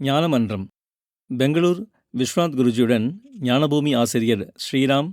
ஞானமன்றம். பெங்களூர் விஸ்வநாத் குருஜியுடன் ஞானபூமி ஆசிரியர் ஸ்ரீராம்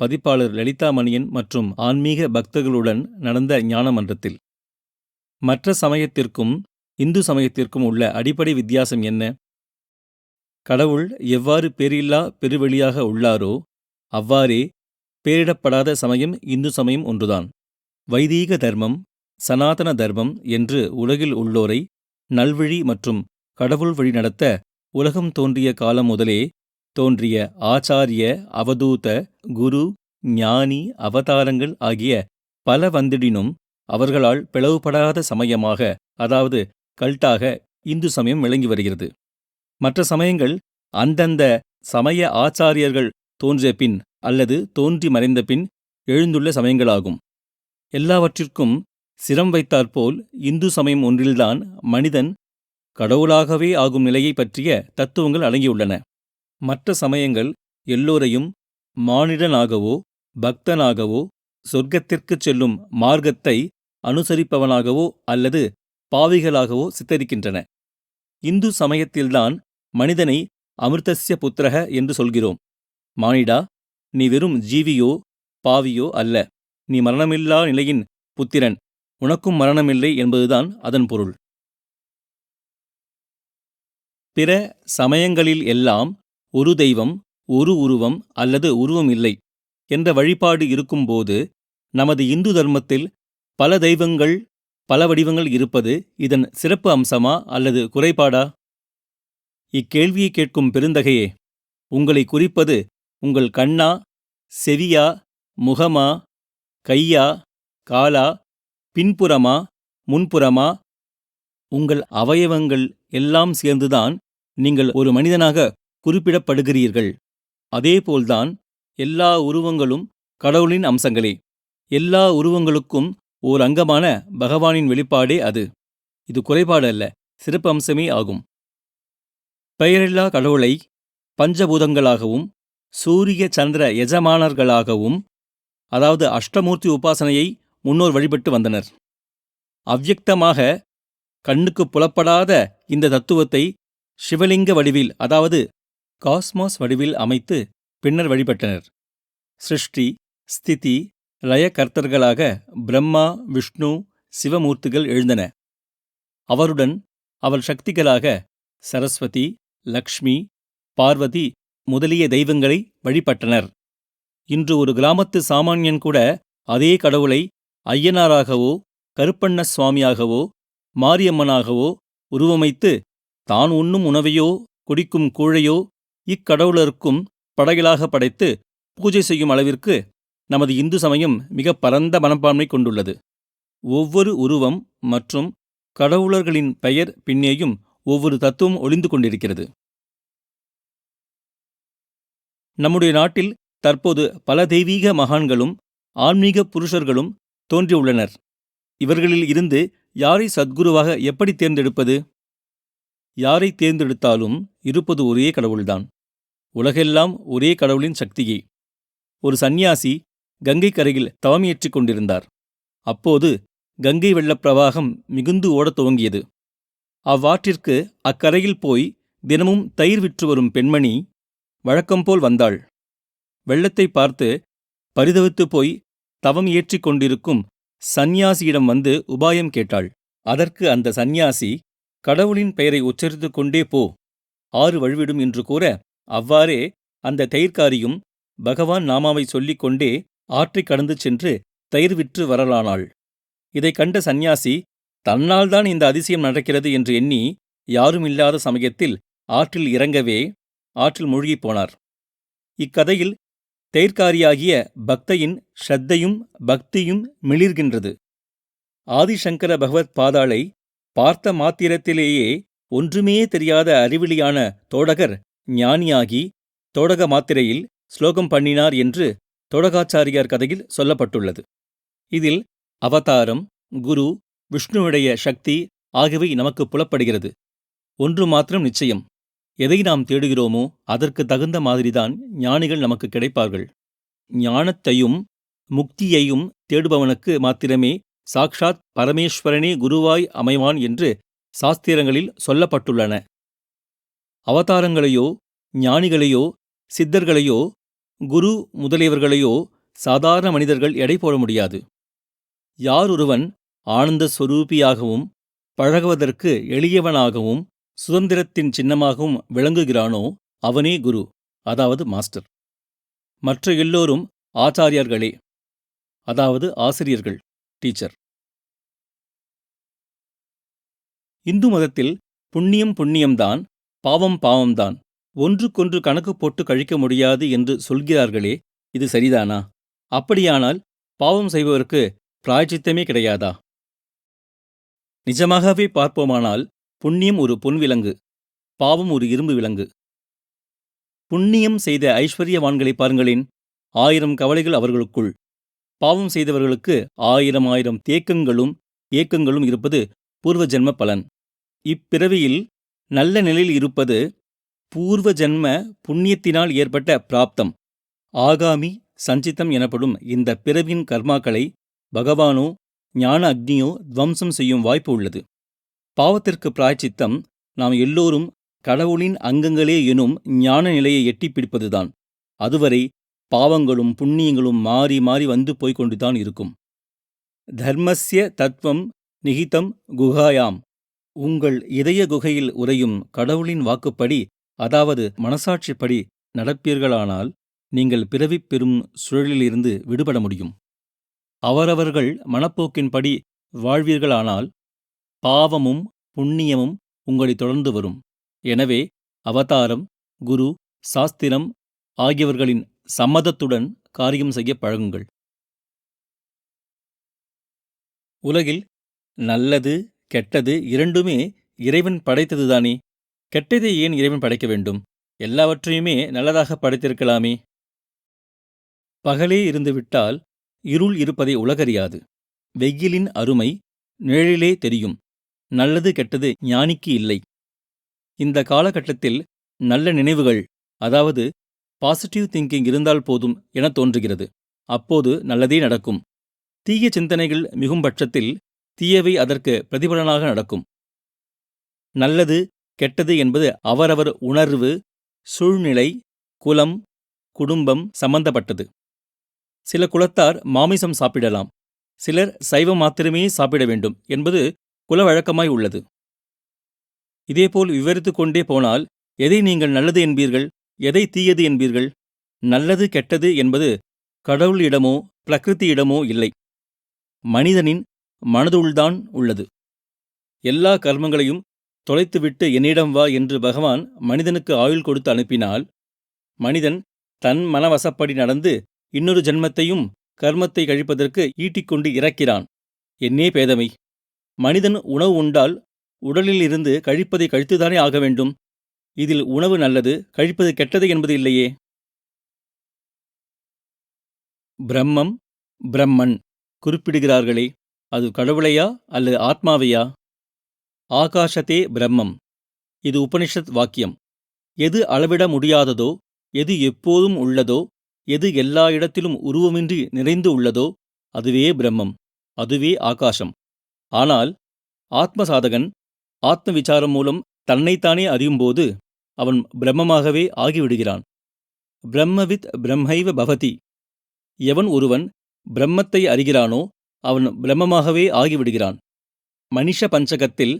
பதிப்பாளர் லலிதா மணியன் மற்றும் ஆன்மீக பக்தர்களுடன் நடந்த ஞானமன்றத்தில். மற்ற சமயத்திற்கும் இந்து சமயத்திற்கும் உள்ள அடிப்படை வித்தியாசம் என்ன? கடவுள் எவ்வாறு பேரில்லா பெருவெளியாக உள்ளாரோ அவ்வாறே பேரிடப்படாத சமயம் இந்து சமயம் ஒன்றுதான். வைதீக தர்மம் சனாதன தர்மம் என்று உலகில் உள்ளோரை நல்வழி மற்றும் கடவுள் வழி நடத்த உலகம் தோன்றிய காலம் முதலே தோன்றிய ஆச்சாரிய அவதூத குரு ஞானி அவதாரங்கள் ஆகிய பல வந்திடினும் அவர்களால் பிளவுபடாத சமயமாக அதாவது கல்ட்டாக இந்து சமயம் விளங்கி வருகிறது. மற்ற சமயங்கள் அந்தந்த சமய ஆச்சாரியர்கள் தோன்றிய பின் அல்லது தோன்றி மறைந்த பின் எழுந்துள்ள சமயங்களாகும். எல்லாவற்றிற்கும் சிரம் வைத்தாற்போல் இந்து சமயம் ஒன்றில்தான் மனிதன் கடவுளாகவே ஆகும் நிலையை பற்றிய தத்துவங்கள் அடங்கியுள்ளன. மற்ற சமயங்கள் எல்லோரையும் மானிடனாகவோ பக்தனாகவோ சொர்க்கத்திற்குச் செல்லும் மார்க்கத்தை அனுசரிப்பவனாகவோ அல்லது பாவிகளாகவோ சித்தரிக்கின்றன. இந்து சமயத்தில்தான் மனிதனை அமிர்தஸ்ய புத்திரக என்று சொல்கிறோம். மானிடா நீ வெறும் ஜீவியோ பாவியோ அல்ல. நீ மரணமில்லா நிலையின் புத்திரன். உனக்கும் மரணமில்லை என்பதுதான் அதன் பொருள். பிற சமயங்களில் எல்லாம் ஒரு தெய்வம் ஒரு உருவம் அல்லது உருவம் இல்லை என்ற வழிபாடு இருக்கும்போது நமது இந்து தர்மத்தில் பல தெய்வங்கள் பல வடிவங்கள் இருப்பது இதன் சிறப்பு அம்சமா அல்லது குறைபாடா? இக்கேள்வியை கேட்கும் பெருந்தகையே உங்களை குறிப்பது உங்கள் கண்ணா செவியா முகமா கையா காலா பின்புறமா முன்புறமா உங்கள் அவயவங்கள் எல்லாம் சேர்ந்துதான் நீங்கள் ஒரு மனிதனாக குறிப்பிடப்படுகிறீர்கள். அதேபோல்தான் எல்லா உருவங்களும் கடவுளின் அம்சங்களே. எல்லா உருவங்களுக்கும் ஓர் அங்கமான பகவானின் வெளிப்பாடே அது. இது குறைபாடு அல்ல சிறப்பு அம்சமே ஆகும். பெயரில்லா கடவுளை பஞ்சபூதங்களாகவும் சூரிய சந்திர எஜமானர்களாகவும் அதாவது அஷ்டமூர்த்தி உபாசனையை முன்னோர் வழிபட்டு வந்தனர். அவ்யக்தமாக கண்ணுக்கு புலப்படாத இந்த தத்துவத்தை சிவலிங்க வடிவில் அதாவது காஸ்மாஸ் வடிவில் அமைத்து பின்னர் வழிபட்டனர். சிருஷ்டி ஸ்திதி லயகர்த்தர்களாக பிரம்மா விஷ்ணு சிவமூர்த்திகள் எழுந்தன. அவருடன் அவர் சக்திகளாக சரஸ்வதி லக்ஷ்மி பார்வதி முதலிய தெய்வங்களை வழிபட்டனர். இன்று ஒரு கிராமத்து சாமானியன் கூட அதே கடவுளை ஐயனாராகவோ கருப்பண்ண சுவாமியாகவோ மாரியம்மனாகவோ உருவமைத்து தான் உண்ணும் உணவையோ குடிக்கும் கூழையோ இக்கடவுளருக்கும் படைகளாக படைத்து பூஜை செய்யும் அளவிற்கு நமது இந்து சமயம் மிக பரந்த மனப்பான்மை கொண்டுள்ளது. ஒவ்வொரு உருவம் மற்றும் கடவுளர்களின் பெயர் பின்னேயும் ஒவ்வொரு தத்துவம் ஒளிந்து கொண்டிருக்கிறது. நம்முடைய நாட்டில் தற்போது பல தெய்வீக மகான்களும் ஆன்மீக புருஷர்களும் தோன்றியுள்ளனர். இவர்களில் இருந்து யாரை சத்குருவாக எப்படி தேர்ந்தெடுப்பது? யாரை தேர்ந்தெடுத்தாலும் இருப்பது ஒரே கடவுள்தான். உலகெல்லாம் ஒரே கடவுளின் சக்தியே. ஒரு சந்நியாசி கங்கை கரையில் தவமியற்றிக் கொண்டிருந்தார். அப்போது கங்கை வெள்ளப் பிரவாகம் மிகுந்து ஓடத் துவங்கியது. அவ்வாற்றிற்கு அக்கரையில் போய் தினமும் தயிர் விற்று வரும் பெண்மணி வழக்கம்போல் வந்தாள். வெள்ளத்தை பார்த்து பரிதவித்துப் போய் தவம் ஏற்றிக் கொண்டிருக்கும் சந்நியாசியிடம் வந்து உபாயம் கேட்டாள். அதற்கு அந்த சந்நியாசி கடவுளின் பெயரை உச்சரித்து கொண்டே போ. ஆறு வழிவிடும் என்று கூற அவ்வாறே அந்த தயிர்காரியும் பகவான் நாமாவை சொல்லிக் கொண்டே ஆற்றைக் கடந்து சென்று தயிர் விற்று வரலானாள். இதைக் கண்ட சந்நியாசி தன்னால்தான் இந்த அதிசயம் நடக்கிறது என்று எண்ணி யாரும் இல்லாத சமயத்தில் ஆற்றில் இறங்கவே ஆற்றில் மூழ்கிப் போனார். இக்கதையில் தேர்க்காரியாகிய பக்தையின் ஸ்ரத்தையும் பக்தியும் மிளிர்கின்றது. ஆதிசங்கர பகவத் பாதாளை பார்த்த மாத்திரத்திலேயே ஒன்றுமே தெரியாத அறிவிலியான தோடகர் ஞானியாகி தோடக மாத்திரையில் ஸ்லோகம் பண்ணினார் என்று தோடகாச்சாரியார் கதையில் சொல்லப்பட்டுள்ளது. இதில் அவதாரம் குரு விஷ்ணுவுடைய சக்தி ஆகியவை நமக்கு புலப்படுகிறது. ஒன்று மாத்திரம் நிச்சயம். எதை நாம் தேடுகிறோமோ அதற்கு தகுந்த மாதிரிதான் ஞானிகள் நமக்கு கிடைப்பார்கள். ஞானத்தையும் முக்தியையும் தேடுபவனுக்கு மாத்திரமே சாக்ஷாத் பரமேஸ்வரனே குருவாய் அமைவான் என்று சாஸ்திரங்களில் சொல்லப்பட்டுள்ளன. அவதாரங்களையோ ஞானிகளையோ சித்தர்களையோ குரு முதலியவர்களையோ சாதாரண மனிதர்கள் எடை போட முடியாது. யார் ஒருவன் ஆனந்த ஸ்வரூபியாகவும் பழகுவதற்கு எளியவனாகவும் சுதந்திரத்தின் சின்னமாகவும் விளங்குகிறானோ அவனே குரு அதாவது மாஸ்டர். மற்ற எல்லோரும் ஆச்சாரியார்களே அதாவது ஆசிரியர்கள் டீச்சர். இந்து மதத்தில் புண்ணியம் புண்ணியம்தான் பாவம் பாவம்தான் ஒன்றுக்கொன்று கணக்கு போட்டு கழிக்க முடியாது என்று சொல்கிறார்களே இது சரிதானா? அப்படியானால் பாவம் செய்பவருக்கு பிராயச்சித்தமே கிடையாதா? நிஜமாகவே பார்ப்போமானால் புண்ணியம் ஒரு பொன் விலங்கு பாவம் ஒரு இரும்பு விலங்கு. புண்ணியம் செய்த ஐஸ்வர்யவான்களை பாருங்களேன் ஆயிரம் கவலைகள் அவர்களுக்குள். பாவம் செய்தவர்களுக்கு ஆயிரம் ஆயிரம் தேக்கங்களும் ஏக்கங்களும் இருப்பது பூர்வ ஜென்ம பலன். இப்பிறவியில் நல்ல நிலையில் இருப்பது பூர்வ ஜென்ம புண்ணியத்தினால் ஏற்பட்ட பிராப்தம். ஆகாமி சஞ்சித்தம் எனப்படும் இந்த பிறவியின் கர்மாக்களை பகவானோ ஞான அக்னியோ துவம்சம் செய்யும் வாய்ப்பு உள்ளது. பாவத்திற்கு பிராய்ச்சித்தம் நாம் எல்லோரும் கடவுளின் அங்கங்களே எனும் ஞான நிலையை எட்டிப் பிடிப்பதுதான். அதுவரை பாவங்களும் புண்ணியங்களும் மாறி மாறி வந்து போய்கொண்டுதான் இருக்கும். தர்மஸ்ய தத்துவம் நிகிதம் குகாயாம். உங்கள் இதய குகையில் உறையும் கடவுளின் வாக்குப்படி அதாவது மனசாட்சிப்படி நடப்பீர்களானால் நீங்கள் பிறவிப் பெறும் சுழலிலிருந்து விடுபட முடியும். அவரவர்கள் மனப்போக்கின்படி வாழ்வீர்களானால் பாவமும் புண்ணியமும் உங்களை தொடர்ந்து வரும். எனவே அவதாரம் குரு சாஸ்திரம் ஆகியவர்களின் சம்மதத்துடன் காரியம் செய்ய பழகுங்கள். உலகில் நல்லது கெட்டது இரண்டுமே இறைவன் படைத்ததுதானே? கெட்டதை ஏன் இறைவன் படைக்க வேண்டும்? எல்லாவற்றையுமே நல்லதாக படைத்திருக்கலாமே. பகலே இருந்துவிட்டால் இருள் இருப்பதை உலகறியாது. வெயிலின் அருமை நிழலிலே தெரியும். நல்லது கெட்டது ஞானிக்கு இல்லை. இந்த காலகட்டத்தில் நல்ல நினைவுகள் அதாவது பாசிட்டிவ் திங்கிங் இருந்தால் போதும் என தோன்றுகிறது. அப்போது நல்லதே நடக்கும். தீய சிந்தனைகள் மிகும் பட்சத்தில் தீயவை அதற்கு பிரதிபலனாக நடக்கும். நல்லது கெட்டது என்பது அவரவர் உணர்வு சூழ்நிலை குலம் குடும்பம் சம்பந்தப்பட்டது. சில குலத்தார் மாமிசம் சாப்பிடலாம். சிலர் சைவம் மாத்திரமே சாப்பிட வேண்டும் என்பது குல வழக்கமாய் உள்ளது. இதேபோல் விவரித்துக் கொண்டே போனால் எதை நீங்கள் நல்லது என்பீர்கள்? எதை தீயது என்பீர்கள்? நல்லது கெட்டது என்பது கடவுளிடமோ பிரகிருதியிடமோ இல்லை. மனிதனின் மனதுள்தான் உள்ளது. எல்லா கர்மங்களையும் தொலைத்துவிட்டு என்னிடம் வா என்று பகவான் மனிதனுக்கு ஆயுள் கொடுத்து அனுப்பினால் மனிதன் தன் மனவசப்படி நடந்து இன்னொரு ஜென்மத்தையும் கர்மத்தை கழிப்பதற்கு ஈட்டிக்கொண்டு இறக்கிறான். என்னே பேதமை! மனிதன் உணவு உண்டால் உடலில் இருந்து கழிப்பதை கழித்துதானே ஆக வேண்டும்? இதில் உணவு நல்லது கழிப்பது கெட்டது என்பது இல்லையே. பிரம்மம் பிரம்மன் குறிப்பிடுகிறார்களே அது கடவுளையா அல்லது ஆத்மாவையா? ஆகாஷத்தே பிரம்மம். இது உபனிஷத் வாக்கியம். எது அளவிட முடியாததோ எது எப்போதும் உள்ளதோ எது எல்லா இடத்திலும் உருவமின்றி நிறைந்து உள்ளதோ அதுவே பிரம்மம் அதுவே ஆகாசம் ஆனால் ஆத்ம சாதகன் ஆத்ம விசாரம் மூலம் தன்னைத்தானே அறியும்போது அவன் பிரம்மமாகவே ஆகிவிடுகிறான். பிரம்மவித் பிரம்மைவ பவதி. எவன் ஒருவன் பிரம்மத்தை அறிகிறானோ அவன் பிரம்மமாகவே ஆகிவிடுகிறான். மனிஷ பஞ்சகத்தில்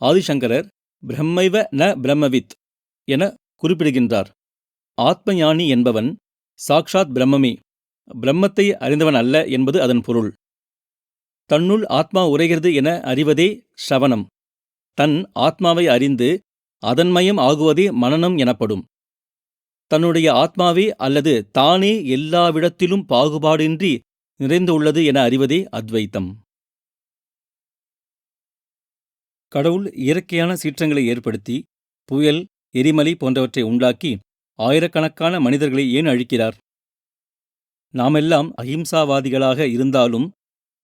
ஆதிசங்கரர் பிரம்மைவ ந பிரம்மவித் என குறிப்பிடுகின்றார். ஆத்மஞானி என்பவன் சாக்ஷாத் பிரம்மமே. பிரம்மத்தை அறிந்தவன் அல்ல என்பது அதன் பொருள். தன்னுள் ஆத்மா உரைகிறது என அறிவதே ஷவனம் தன் ஆத்மாவை அறிந்து அதன்மயம் ஆகுவதே மனனம் எனப்படும். தன்னுடைய ஆத்மாவே அல்லது தானே எல்லாவிடத்திலும் பாகுபாடின்றி நிறைந்துள்ளது என அறிவதே அத்வைத்தம். கடவுள் இயற்கையான சீற்றங்களை ஏற்படுத்தி புயல் எரிமலை போன்றவற்றை உண்டாக்கி ஆயிரக்கணக்கான மனிதர்களை ஏன் அழிக்கிறார்? நாமெல்லாம் அஹிம்சாவாதிகளாக இருந்தாலும்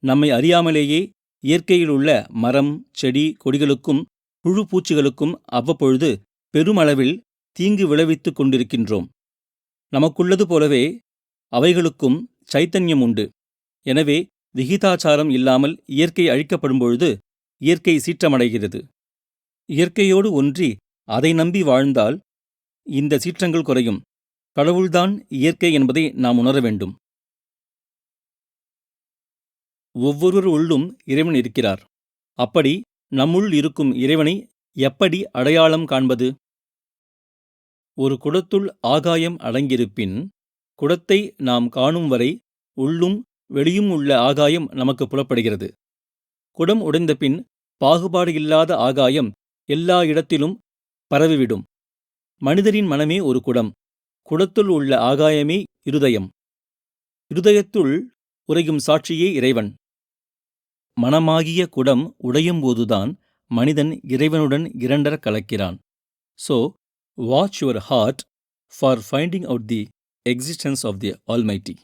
நம்மை அறியாமலேயே இயற்கையில் உள்ள மரம் செடி கொடிகளுக்கும் புழு பூச்சிகளுக்கும் அவ்வப்பொழுது பெருமளவில் தீங்கு விளைவித்துக் கொண்டிருக்கின்றோம். நமக்குள்ளது போலவே அவைகளுக்கும் சைத்தன்யம் உண்டு. எனவே விகிதாச்சாரம் இல்லாமல் இயற்கை அழிக்கப்படும் பொழுது இயற்கை சீற்றமடைகிறது. இயற்கையோடு ஒன்றி அதை நம்பி வாழ்ந்தால் இந்த சீற்றங்கள் குறையும். கடவுள்தான் இயற்கை என்பதை நாம் உணர வேண்டும். ஒவ்வொருவர் உள்ளும் இறைவன் இருக்கிறார். அப்படி நம்முள் இருக்கும் இறைவனை எப்படி அடையாளம் காண்பது? ஒரு குடத்துள் ஆகாயம் அடங்கியிருப்பின் குடத்தை நாம் காணும் வரை உள்ளும் வெளியும் உள்ள ஆகாயம் நமக்கு புலப்படுகிறது. குடம் உடைந்த பின் பாகுபாடு இல்லாத ஆகாயம் எல்லா இடத்திலும் பரவிவிடும். மனிதரின் மனமே ஒரு குடம் குடத்துள் உள்ள ஆகாயமே இருதயம். இருதயத்துள் உறையும் சாட்சியே இறைவன். மனமாகிய குடம் உடையும்போதுதான் மனிதன் இறைவனுடன் இரண்டர கலக்கிறான். So watch your heart for finding out the existence of the almighty